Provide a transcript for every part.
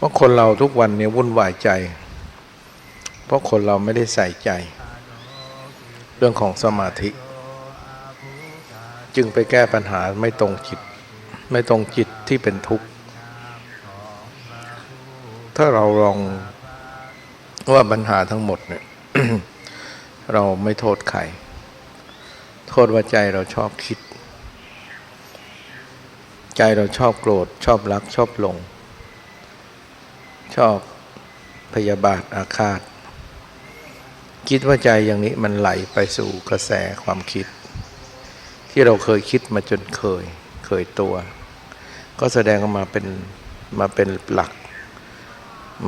เพราะคนเราทุกวันเนี้วุ่นวายใจ เพราะคนเราไม่ได้ใส่ใจ เรื่องของสมาธิ จึงไปแก้ปัญหาไม่ตรงจิต ไม่ตรงจิตที่เป็นทุกข์ ถ้าเราลองว่าปัญหาทั้งหมดเนี่ยเราไม่โทษใคร โทษว่าใจเราชอบคิด ใจเราชอบโกรธชอบรักชอบหลง ชอบพยาบาทอาฆาต คิดว่าใจอย่างนี้มันไหลไปสู่กระแสความคิด ที่เราเคยคิดมาจนเคยเคยตัว ก็แสดงออกมาเป็นมาเป็นหลัก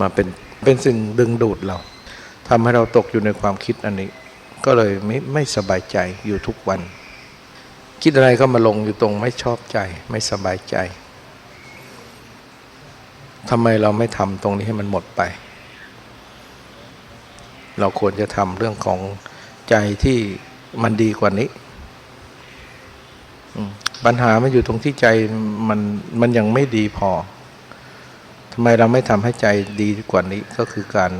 มาเป็นเป็นสิ่งดึงดูดเราทำให้เราตกอยู่ในความคิดอันนี้ ก็เลยไม่ไม่สบายใจอยู่ทุกวัน คิดอะไรก็มาลงอยู่ตรงไม่ชอบใจ ไม่สบายใจ ทำไมเราไม่ทำตรงนี้ให้มันหมดไป เราควรจะทำเรื่องของใจที่มันดีกว่านี้ ปัญหามันอยู่ตรงที่ใจมันมันยังไม่ดีพอทำไมเราไม่ทำให้ใจดีกว่านี้ก็คือการ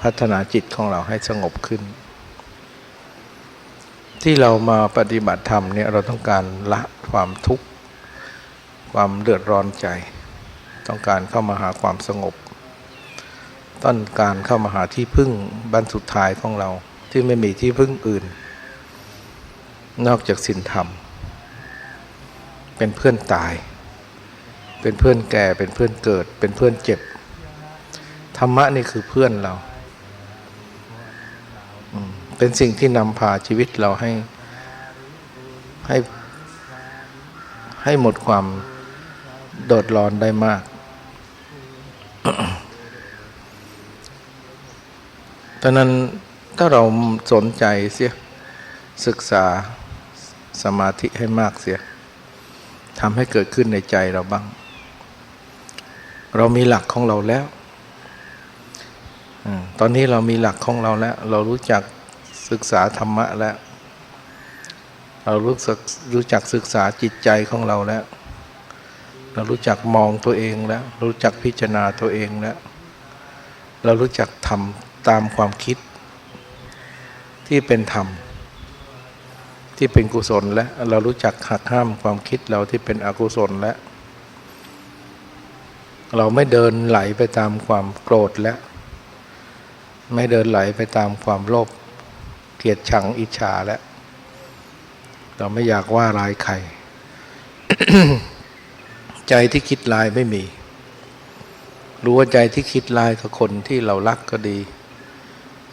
พัฒนาจิตของเราให้สงบขึ้น ที่เรามาปฏิบัติธรรมเนี่ยเราต้องการละความทุกข์ ความเดือดร้อนใจ ต้องการเข้ามาหาความสงบ ต้องการเข้ามาหาที่พึ่งบันสุดท้ายของเราที่ไม่มีที่พึ่งอื่น นอกจากศีลธรรม เป็นเพื่อนตาย เป็นเพื่อนแก่เป็นเพื่อนเกิด เป็นเพื่อนเจ็บ ธรรมะนี่คือเพื่อนเราเป็นสิ่งที่นำพาชีวิตเราให้ให้ให้หมดความโดดร้อนได้มาก ดังนั้นถ้าเราสนใจเสียศึกษาสมาธิให้มากเสียทำให้เกิดขึ้นในใจเราบ้าง เรามีหลักของเราแล้วอตอนนี้เรามีหลักของเราแล้ว เรารู้จักศึกษาธรรมะแล้ว เรารู้สึกรู้จักศึกษาจิตใจของเราแล้ว เรารู้จักมองตัวเองแล้ว รู้จักพิจารณาตัวเองแล้ว เรารู้จักทำ ตามความคิด ที่เป็นธรรม ที่เป็นกุศลแล้วเรารู้จักหักห้ามความคิดเราที่เป็นอกุศลแล้วเราไม่เดินไหลไปตามความโกรธแล้วไม่เดินไหลไปตามความโลภเกลียดชังอิจฉาแล้วเราไม่อยากว่าร้ายใคร ใจที่คิดร้ายไม่มีรู้ว่าใจที่คิดร้ายกับคนที่เรารักก็ดี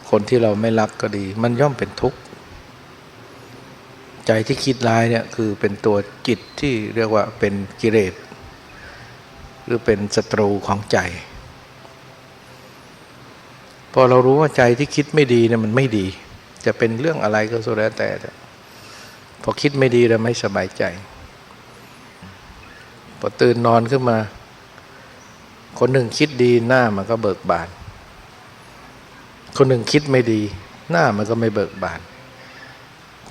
คนที่เราไม่รักก็ดี มันย่อมเป็นทุกข์ใจที่คิดร้ายเนี่ยคือเป็นตัวจิตที่เรียกว่าเป็นกิเลสหรือเป็นศัตรูของใจ พอเรารู้ว่าใจที่คิดไม่ดีเนี่ยมันไม่ดี จะเป็นเรื่องอะไรก็สุดแล้วแต่ พอคิดไม่ดีเราไม่สบายใจ พอตื่นนอนขึ้นมา คนหนึ่งคิดดีหน้ามันก็เบิกบาน คนหนึ่งคิดไม่ดี หน้ามันก็ไม่เบิกบาน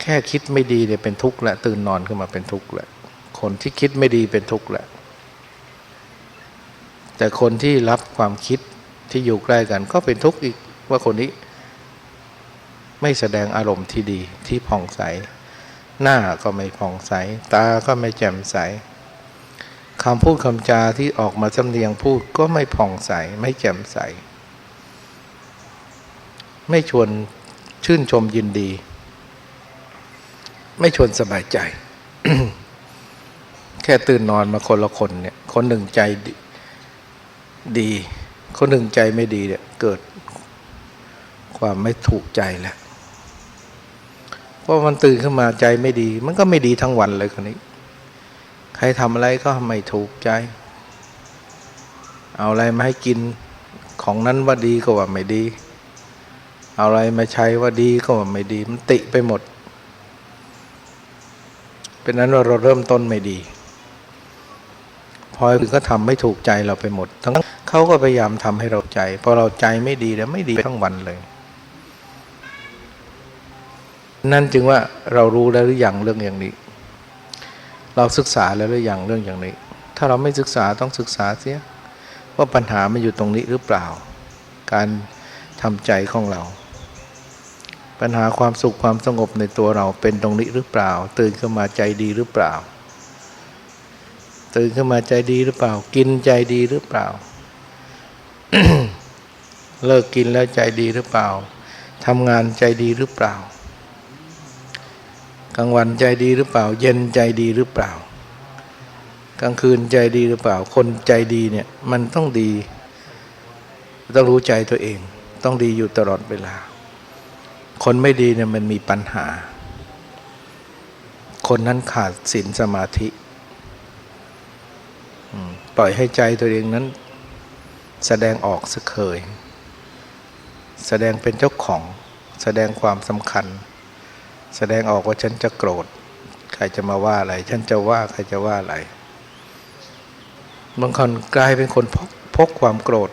แค่คิดไม่ดีเนี่ยเป็นทุกข์แหละตื่นนอนขึ้นมาเป็นทุกข์แหละคนที่คิดไม่ดีเป็นทุกข์แหละแต่คนที่รับความคิดที่อยู่ใกล้กัน ก็เป็นทุกข์อีกว่าคนนี้ ไม่แสดงอารมณ์ที่ดีที่ผ่องใส หน้าก็ไม่ผ่องใส ตาก็ไม่แจ่มใสคำพูดคำจาที่ออกมาจำเนียงพูดก็ไม่ผ่องใสไม่แจ่มใส ไม่ชวนชื่นชมยินดี ไม่ชวนสบายใจ แค่ตื่นนอนมาคนละคนเนี่ย คนหนึ่งใจดีดคนหนึ่งใจไม่ดีเนี่ย เกิดความไม่ถูกใจแล้วเพราะมันตื่นขึ้นมาใจไม่ดี มันก็ไม่ดีทั้งวันเลยคนนี้ ใครทำอะไรก็ไม่ถูกใจ เอาอะไรมาให้กินของนั้นว่าดีก็ว่าไม่ดี เอาอะไรมาใช้ว่าดีก็ไม่ดีมันติไปหมด เป็นนั้นว่าเราเริ่มต้นไม่ดีพอถึงก็ทำไม่ถูกใจเราไปหมด ทั้งเขาก็พยายามทำให้เราใจพอเราใจไม่ดีแล้วไม่ดีทั้งวันเลย นั่นจึงว่าเรารู้แล้วหรือยังเรื่องอย่างนี้ เราศึกษาแล้วหรือยังเรื่องอย่างนี้ ถ้าเราไม่ศึกษาต้องศึกษาเสียว่าปัญหามันอยู่ตรงนี้หรือเปล่า การทำใจของเรา ปัญหาความสุขความสงบในตัวเราเป็นตรงนี้หรือเปล่า ตื่นขึ้นมาใจดีหรือเปล่า ตื่นขึ้นมาใจดีหรือเปล่า กินใจดีหรือเปล่า เลิกกินแล้วใจดีหรือเปล่าทำงานใจดีหรือเปล่ากลางวันใจดีหรือเปล่า เย็นใจดีหรือเปล่า กลางคืนใจดีหรือเปล่า คนใจดีเนี่ยมันต้องดี ต้องรู้ใจตัวเอง ต้องดีอยู่ตลอดเวลา คนไม่ดีเนี่ยมันมีปัญหา คนนั้นขาดศีลสมาธิปล่อยให้ใจตัวเองนั้น แสดงออกสเคย แสดงเป็นเจ้าของ แสดงความสำคัญ แสดงออกว่าฉันจะโกรธ ใครจะมาว่าอะไร ฉันจะว่าใครจะว่าอะไรบางคนกลายเป็นคนพกพกความโกรธ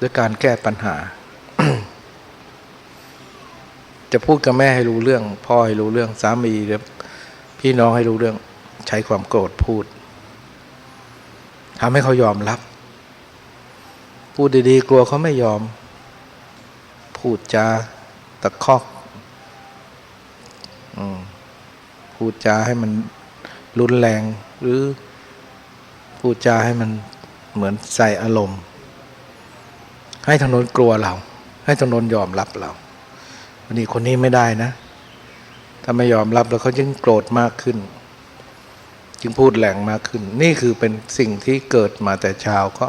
ด้วยการแก้ปัญหา จะพูดกับแม่ให้รู้เรื่อง พ่อให้รู้เรื่องสามีหรือพี่น้องให้รู้เรื่อง ใช้ความโกรธพูดทำให้เขายอมรับ พูดดีๆ กลัวเขาไม่ยอม พูดจาตะคอกอพูดจาให้มันรุนแรง หรือพูดจาให้มันเหมือนใส่อารมณ์ ให้ทางโน้นกลัวเรา ให้ทางโน้นยอมรับเรา วันนี้คนนี้ไม่ได้นะ ถ้าไม่ยอมรับแล้วเขายิ่งโกรธมากขึ้น จึงพูดแรงมากขึ้น นี่คือเป็นสิ่งที่เกิดมาแต่เช้าก็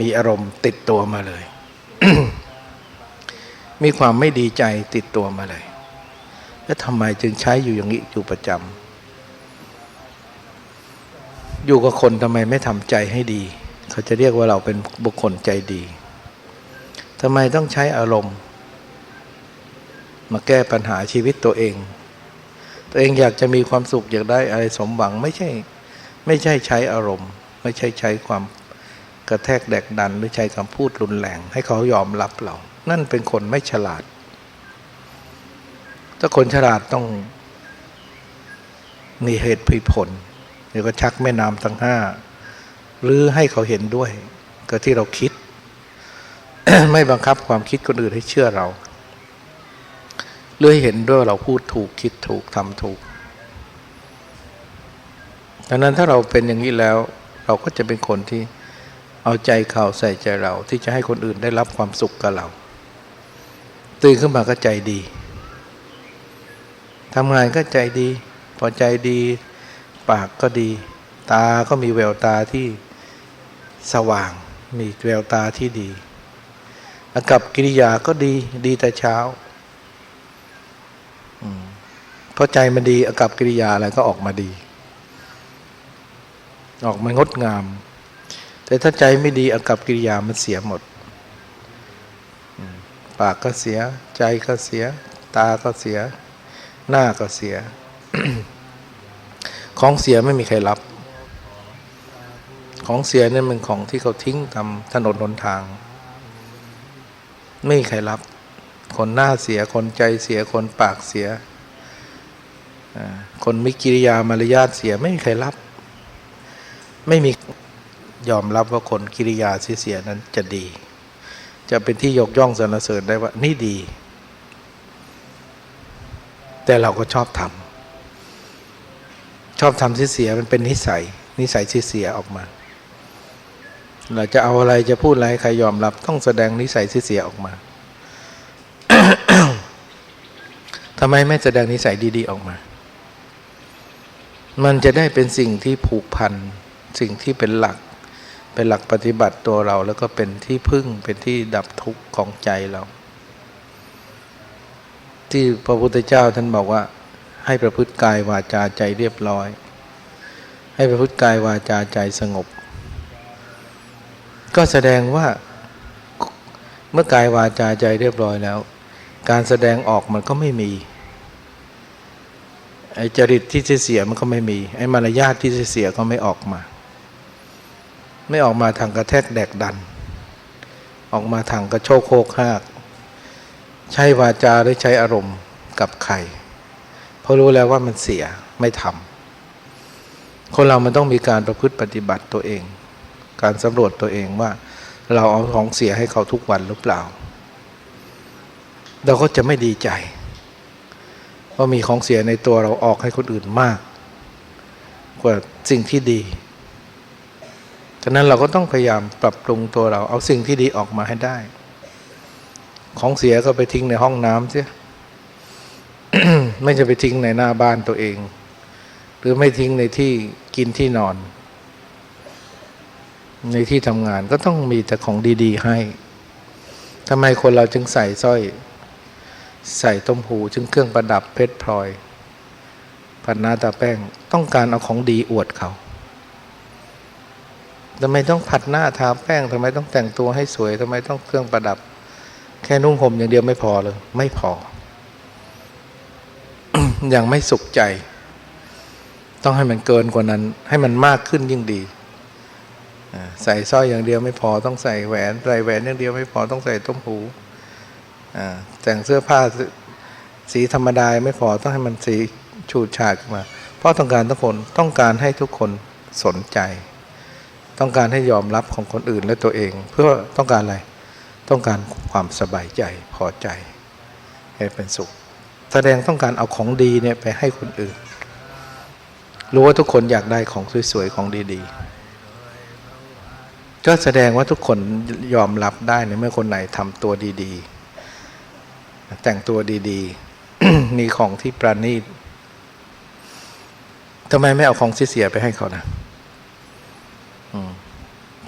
มีอารมณ์ติดตัวมาเลย มีความไม่ดีใจติดตัวมาเลย แล้วทำไมจึงใช้อยู่อย่างนี้อยู่ประจำอยู่กับคนทำไมไม่ทำใจให้ดี เขาจะเรียกว่าเราเป็นบุคคลใจดีทำไมต้องใช้อารมณ์ มาแก้ปัญหาชีวิตตัวเอง ตัวเองอยากจะมีความสุขอยากได้อะไรสมหวังไม่ใช่ ไม่ใช่ใช้อารมณ์ ไม่ใช่ใช้ความกระแทกแดกดันหรือใช้คำพูดรุนแรง ให้เขายอมรับเรา นั่นเป็นคนไม่ฉลาด ถ้าคนฉลาดต้องมีเหตุผลเดี๋ยวก็ชักแม่น้ำทั้งห้าหรือให้เขาเห็นด้วย ก็ที่เราคิด ไม่บังคับความคิดคนอื่นให้เชื่อเรา เลื่อให้เห็นด้วยเราพูดถูกคิดถูกทำถูกดังนั้นถ้าเราเป็นอย่างนี้แล้ว เราก็จะเป็นคนที่เอาใจเขาใส่ใจเราที่จะให้คนอื่นได้รับความสุขกับเรา ตื่นขึ้นมาก็ใจดีทำงานก็ใจดี พอใจดี ปากก็ดี ตาก็มีแววตาที่สว่าง มีแววตาที่ดี อากับกิริยาก็ดีดีแต่เช้า พราะใจมันดีอากับกิริยาอะไรก็ออกมาดี ออกมางดงาม แต่ถ้าใจไม่ดีอากับกิริยามันเสียหมด ปากก็เสีย ใจก็เสีย ตาก็เสีย หน้าก็เสีย ของเสียไม่มีใครรับ ของเสียนี่เป็นของที่เขาทิ้งตามถนนหนทาง ไม่มีใครรับ คนหน้าเสีย คนใจเสีย คนปากเสีย คนมีกิริยามารยาทเสียไม่มีใครรับ ไม่มียอมรับว่าคนกิริยาเสียนั้นจะดี จะเป็นที่ยกย่องสรรเสริญได้ว่านี่ดี แต่เราก็ชอบทำชอบทำเสียมันเป็นนิสัย นิสัยเสียออกมา เราจะเอาอะไรจะพูดอะไรใครยอมรับต้องแสดงนิสัยเสียออกมาทำไมไม่แสดงนิสัยดี ๆ ออกมา มันจะได้เป็นสิ่งที่ผูกพัน สิ่งที่เป็นหลัก เป็นหลักปฏิบัติตัวเรา แล้วก็เป็นที่พึ่งเป็นที่ดับทุกข์ของใจเรา ที่พระพุทธเจ้าท่านบอกว่า ให้ประพฤติกายวาจาใจเรียบร้อย ให้ประพฤติกายวาจาใจสงบ ก็แสดงว่าเมื่อกายวาจาใจเรียบร้อยแล้ว การแสดงออกมันก็ไม่มี ไอ้จริตที่เสียมันก็ไม่มี ไอ้มารยาทที่เสียก็ไม่ออกมา ไม่ออกมาทางกระแทกแดกดัน ออกมาทางกระโชกโคกหากใช้วาจาหรือใช้อารมณ์กับใครเพราะรู้แล้วว่ามันเสียไม่ทำคนเรามันต้องมีการประพฤติปฏิบัติตัวเอง การสำรวจตัวเองว่า เราเอาของเสียให้เขาทุกวันหรือเปล่า เราก็จะไม่ดีใจ ว่ามีของเสียในตัวเราออกให้คนอื่นมาก กว่าสิ่งที่ดีฉะนั้นเราก็ต้องพยายามปรับปรุงตัวเรา เอาสิ่งที่ดีออกมาให้ได้ ของเสียก็ไปทิ้งในห้องน้ำเสียไม่จะไปทิ้งในหน้าบ้านตัวเอง หรือไม่ทิ้งในที่กินที่นอน ในที่ทำงานก็ต้องมีแต่ของดี ๆ ให้ทำไมคนเราจึงใส่สร้อย ใส่ต้มหูจึงเครื่องประดับเพชรพลอยพันหน้าตาแป้งต้องการเอาของดีอวดเขาทำไมต้องผัดหน้าทาแป้งทำไมต้องแต่งตัวให้สวยทำไมต้องเครื่องประดับ แค่นุ่งห่มอย่างเดียวไม่พอเลย ไม่พอย่างไม่สุขใจ ต้องให้มันเกินกว่านั้น ให้มันมากขึ้นยิ่งดีใส่สร้อยอย่างเดียวไม่พอต้องใส่แหวนใส่แหวนอย่างเดียวไม่พอต้องใส่ต้มหู แต่งเสื้อผ้าสีธรรมดาไม่พอต้องให้มันสีฉูดฉาดมา เพราะต้องการทุกคนต้องการให้ทุกคนสนใจ ต้องการให้ยอมรับของคนอื่นและตัวเอง เพื่อต้องการอะไรต้องการความสบายใจพอใจ ให้เป็นสุข แสดงต้องการเอาของดีเนี่ยไปให้คนอื่น รู้ว่าทุกคนอยากได้ของสวยๆของดีๆ ก็แสดงว่าทุกคนยอมรับได้ในเมื่อคนไหนทำตัวดี ๆ แต่งตัวดีๆ มีของที่ประณีตทำไมไม่เอาของเสียไปให้เขานะ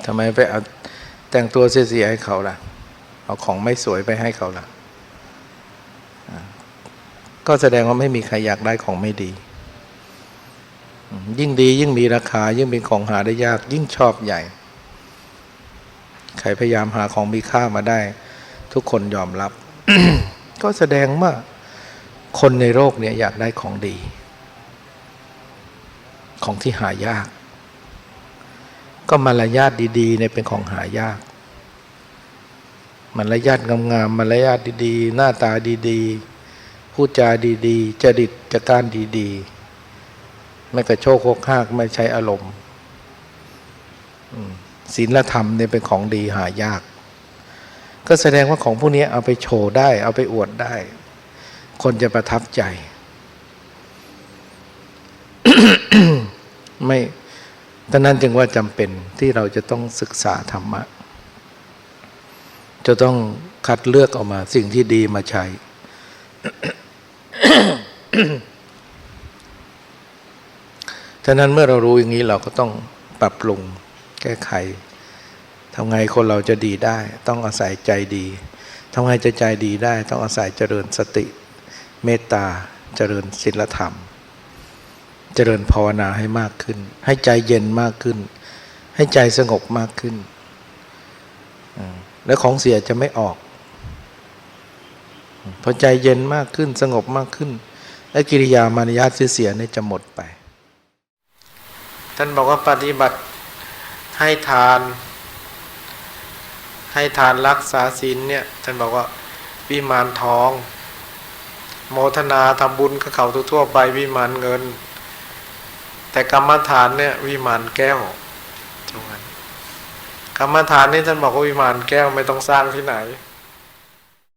ทำไมไปเอาแต่งตัวเสียให้เขาล่ะ เอาของไม่สวยไปให้เขาล่ะ ก็แสดงว่าไม่มีใครอยากได้ของไม่ดี ยิ่งดียิ่งมีราคา ยิ่งเป็นของหาได้ยาก ยิ่งชอบใหญ่ ใครพยายามหาของมีค่ามาได้ ทุกคนยอมรับ ก็แสดงว่าคนในโลกเนี่ยอยากได้ของดี ของที่หายาก ก็มารยาทดีๆเนี่ยเป็นของหายากมารยาทงามๆมารยาทดีๆ หน้าตาดีๆพูดจาดีๆจริตจัการดีๆ ไม่กระโชกโคกหากไม่ใช้อารมณ์ศีลธรรมเนี่ยเป็นของดีหายาก ก็แสดงว่าของพวกนี้เอาไปโชว์ได้ เอาไปอวดได้ คนจะประทับใจ ไม่ดังนั้นจึงว่าจำเป็นที่เราจะต้องศึกษาธรรมะ จะต้องคัดเลือกออกมา สิ่งที่ดีมาใช้ ฉะนั้นเมื่อเรารู้อย่างนี้เราก็ต้องปรับปรุงแก้ไข ทำไงคนเราจะดีได้ ต้องอาศัยใจดีทำไงจะใจดีได้ ต้องอาศัยเจริญสติ เมตตาเจริญศีลธรรม เจริญภาวนาให้มากขึ้น ให้ใจเย็นมากขึ้น ให้ใจสงบมากขึ้น แล้วของเสียจะไม่ออกพอใจเย็นมากขึ้นสงบมากขึ้น และกิริยามารยาทเสียเนี่ยจะหมดไป ท่านบอกว่าปฏิบัติให้ทาน ให้ทานรักษาศีลเนี่ยท่านบอกว่าวิมานทอง โมทนาทำบุญกับเขาทั่วไปวิมานเงิน แต่กรรมฐานเนี่ยวิมานแก้วตรงนั้นกรรมฐานนี่ท่านบอกว่าวิมานแก้วไม่ต้องสร้างที่ไหน